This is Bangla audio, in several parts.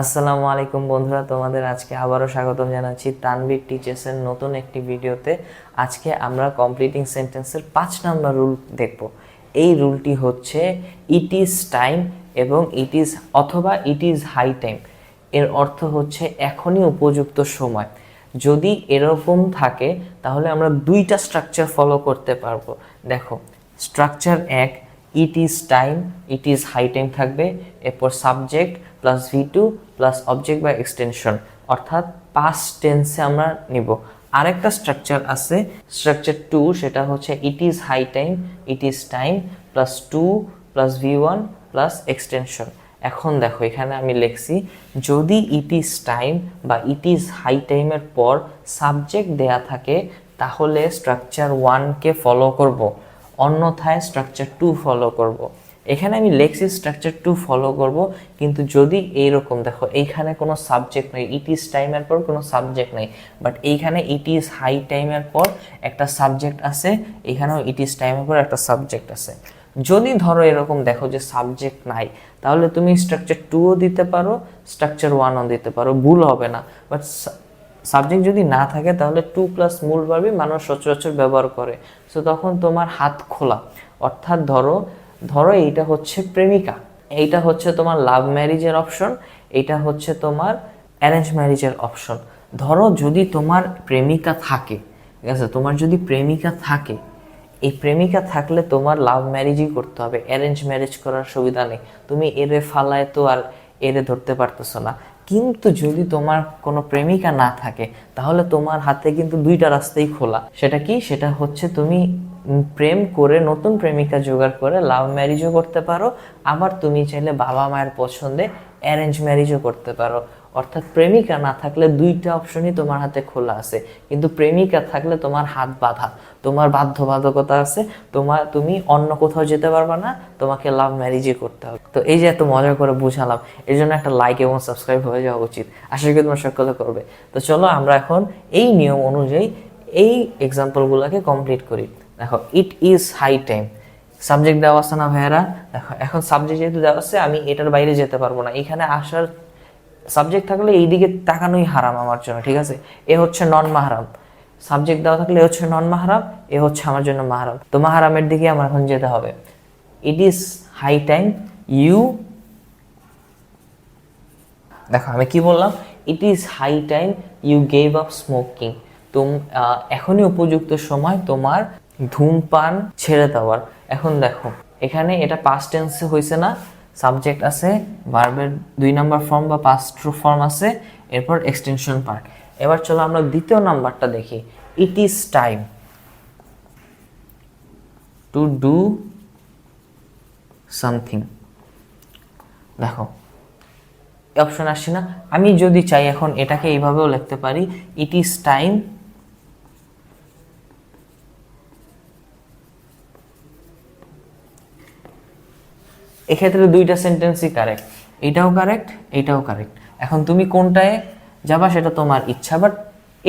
আসসালামু আলাইকুম বন্ধুরা, তোমাদের আজকে আবারও স্বাগতম জানাচ্ছি তানবির টিচার্সের নতুন একটি ভিডিওতে। আজকে আমরা কমপ্লিটিং সেন্টেন্সের পাঁচ নম্বর রুল দেখব। এই রুলটি হচ্ছে ইট ইজ টাইম এবং ইট ইজ অথবা ইট ইজ হাই টাইম এর অর্থ হচ্ছে, এখনই উপযুক্ত সময়। যদি এরকম থাকে, তাহলে আমরা দুইটা স্ট্রাকচার ফলো করতে পারব। দেখো স্ট্রাকচার এক it is time it is high time থাকবে। এরপর subject plus V two plus object বা এক্সটেনশন অর্থাৎ পাস্ট টেন্সে আমরা নিব। আরেকটা স্ট্রাকচার আছে। স্ট্রাকচার টু সেটা হচ্ছে it is high time it is time plus to plus V one plus extension এখন দেখো, এখানে আমি লিখছি, যদি ইট ইজ টাইম বা ইট ইজ হাই টাইমের পর সাবজেক্ট দেয়া থাকে, তাহলে স্ট্রাকচার ওয়ানকে ফলো করব। অন্যথায় স্ট্রাকচার টু ফলো করব। এখানে আমি লেখছি স্ট্রাকচার টু ফলো করব, কিন্তু যদি এইরকম দেখো, এইখানে কোনো সাবজেক্ট নেই ইট ইজ টাইমের পর কোনো সাবজেক্ট নেই বাট এইখানে ইট ইজ হাই টাইমের পর একটা সাবজেক্ট আছে এখানেও ইট ইজ টাইমের পর একটা সাবজেক্ট আছে যদি ধরো এরকম দেখো যে সাবজেক্ট নাই, তাহলে তুমি স্ট্রাকচার টুও দিতে পারো স্ট্রাকচার ওয়ানও দিতে পারো, ভুল হবে না বাট সাবজেক্ট যদি না থাকে, তাহলে টু প্লাস মূল ভার্বই মানুষ সচরাচর ব্যবহার করে। সো তখন তোমার হাত খোলা। অর্থাৎ ধরো ধরো এইটা হচ্ছে প্রেমিকা। এইটা হচ্ছে তোমার লাভ ম্যারিজের অপশন এটা হচ্ছে তোমার অ্যারেঞ্জ ম্যারেজের অপশন ধরো যদি তোমার প্রেমিকা থাকে, ঠিক আছে, তোমার যদি প্রেমিকা থাকে, এই প্রেমিকা থাকলে তোমার লাভ ম্যারেজই করতে হবে। অ্যারেঞ্জ ম্যারেজ করার সুবিধা নেই। তুমি এরে ফালায় তো আর এরে ধরতে পারতেছো না। কিন্তু যদি তোমার কোনো প্রেমিকা না থাকে, তাহলে তোমার হাতে কিন্তু দুইটা রাস্তাই খোলা। সেটা কি? সেটা হচ্ছে তুমি প্রেম করে নতুন প্রেমিকা জোগাড় করে লাভ ম্যারিজও করতে পারো, আবার তুমি চাইলে বাবা মায়ের পছন্দে অ্যারেঞ্জ ম্যারেজও করতে পারো। অর্থাৎ প্রেমিকা না থাকলে দুইটা অপশনই তোমার হাতে খোলা আছে। কিন্তু প্রেমিকা থাকলে তোমার হাত বাঁধা। তোমার বাধ্যবাধকতা আছে তোমার তুমি অন্য কোথাও যেতে পারবে না, তোমাকে লাভ ম্যারেজই করতে হবে। তো এই যে এত মজা করে বুঝালাম, এর জন্য একটা লাইক এবং সাবস্ক্রাইব হয়ে যাওয়া উচিত। আশা করি তোমার সকলে করবে। তো চলো আমরা এখন এই নিয়ম অনুযায়ী এই এক্সাম্পলগুলোকে কমপ্লিট করি। দেখো it is high time subject দেওয়া আছে না ভাইয়ারা? দেখো, এখন সাবজেক্ট যেহেতু দেওয়া আছে, আমি এটার বাইরে যেতে পারব না। এখানে আসার সাবজেক্ট থাকলে এই দিকে তাকানোই হারাম আমার জন্য, ঠিক আছে? এ হচ্ছে নন মাহারাম সাবজেক্ট দেওয়া থাকলে এ হচ্ছে নন মাহারাম এ হচ্ছে আমার জন্য মাহারাম তো মাহারামের দিকে আমার এখন যেতে হবে। It is high time you দেখো, আমি কি বললাম? It is high time you gave up smoking তুম এখনই উপযুক্ত সময় তোমার ধূমপান ছেড়ে দেওয়ার। এখন দেখো, এখানে এটা পাস্ট টেন্সে হয়েছে না সাবজেক্ট আছে ভার্বের দুই নাম্বার ফর্ম বা পাস্ট ফর্ম আছে, এরপর এক্সটেনশন পার্ট এবার চলো আমরা দ্বিতীয় নাম্বারটা দেখি। It is time to do something দেখো অপশন আসছে না। আমি যদি চাই এখন এটাকে এইভাবেও লিখতে পারি ইট ইজ টাইম এক্ষেত্রে দুইটা সেন্টেন্সই কারেক্ট এটাও কারেক্ট এটাও কারেক্ট এখন তুমি কোনটায় যাবা সেটা তোমার ইচ্ছা বাট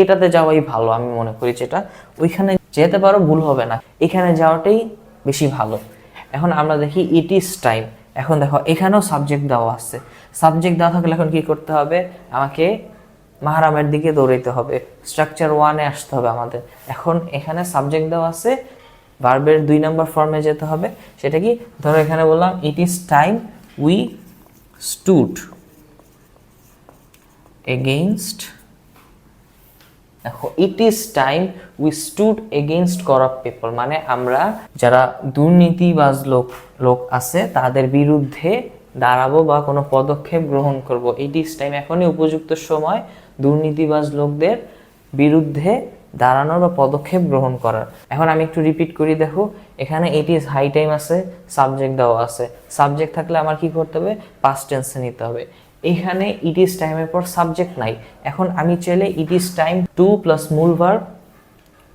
এটাতে যাওয়াই ভালো আমি মনে করি যেটা। ওইখানে যেতে পারো, ভুল হবে না। এখানে যাওয়াটাই বেশি ভালো। এখন আমরা দেখি ইট ইজ টাইম এখন দেখো, এখানেও সাবজেক্ট দেওয়া আছে। সাবজেক্ট দেওয়া থাকলে এখন কি করতে হবে? আমাকে মাহারামের দিকে দৌড়াইতে হবে। স্ট্রাকচার ওয়ানে আসতে হবে আমাদের। এখন এখানে সাবজেক্ট দেওয়া আছে ভার্বের দুই নম্বর ফর্মে যেতে হবে। সেটা কি? ধরো এখানে বললাম it is time we stood against দেখো it is time we stood against corrupt people মানে আমরা যারা দুর্নীতিবাজ লোক লোক আছে, তাদের বিরুদ্ধে দাঁড়াবো বা কোনো পদক্ষেপ গ্রহণ করব। ইট ইজ টাইম এখনই উপযুক্ত সময় দুর্নীতিবাজ লোকদের বিরুদ্ধে দাঁড়ানোর বা পদক্ষেপ গ্রহণ করার। এখন আমি একটু রিপিট করি, দেখো, এখানে ইট ইজ হাই টাইম আছে সাবজেক্ট দেওয়া আছে। সাবজেক্ট থাকলে আমার কি করতে হবে? পাস্ট টেন্সে নিতে হবে। এখানে ইট ইজ টাইমের পর সাবজেক্ট নাই। এখন আমি চাইলে it is time to plus মূল ভার্ব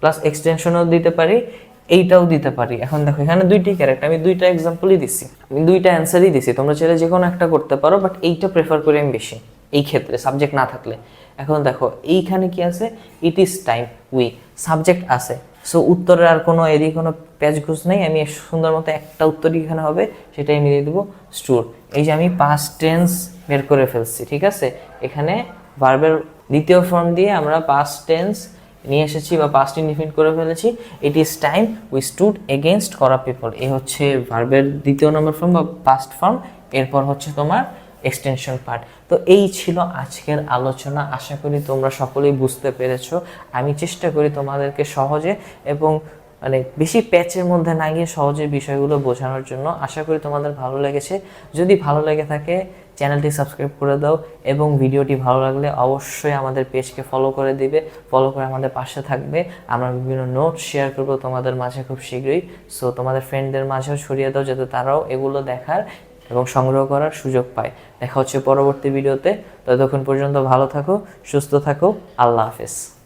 প্লাস এক্সটেনশনও দিতে পারি, এইটাও দিতে পারি। এখন দেখো, এখানে দুইটি ক্যারেক্টার আমি দুইটা এক্সাম্পলই দিছি। আমি দুইটা অ্যান্সারই দিছি। তোমরা চাইলে যে কোনো একটা করতে পারো বাট এইটা প্রেফার করি আমি বেশি। এই ক্ষেত্রে সাবজেক্ট না থাকলে। এখন দেখো, এইখানে কি আছে? It is time we subject আছে। সো উত্তরের আর কোনো এদিকে কোনো প্যাচঘুষ নেই। আমি সুন্দর মতো একটা উত্তরই এখানে হবে, সেটাই আমি দিয়ে দেবো স্টুর এই যে আমি পাস্ট টেন্স বের করে ফেলছি, ঠিক আছে? এখানে ভার্বের দ্বিতীয় ফর্ম দিয়ে আমরা পাস্ট টেন্স নিয়ে এসেছি বা পাস্ট ইনডিফিনিট করে ফেলেছি। It is time we stood against করা পিপল এ হচ্ছে ভার্বের দ্বিতীয় নম্বর ফর্ম বা পাস্ট ফর্ম এরপর হচ্ছে তোমার এক্সটেনশন পার্ট তো এই ছিল আজকের আলোচনা। আশা করি তোমরা সকলেই বুঝতে পেরেছ। আমি চেষ্টা করি তোমাদেরকে সহজে এবং মানে বেশি প্যাচের মধ্যে না গিয়ে সহজে বিষয়গুলো বোঝানোর জন্য আশা করি তোমাদের ভালো লেগেছে। যদি ভালো লেগে থাকে, চ্যানেলটি সাবস্ক্রাইব করে দাও এবং ভিডিওটি ভালো লাগলে অবশ্যই আমাদের পেজকে ফলো করে দিবে। ফলো করে আমাদের পাশে থাকবে। আমরা বিভিন্ন নোট শেয়ার করব তোমাদের মাঝে খুব শীঘ্রই। সো তোমাদের ফ্রেন্ডদের মাঝেও ছড়িয়ে দাও যাতে তারাও এগুলো দেখার এবং সংগ্রহ করার সুযোগ পায়। দেখা হচ্ছে পরবর্তী ভিডিওতে। ততক্ষণ পর্যন্ত ভালো থাকো, সুস্থ থাকো। আল্লাহ হাফেজ।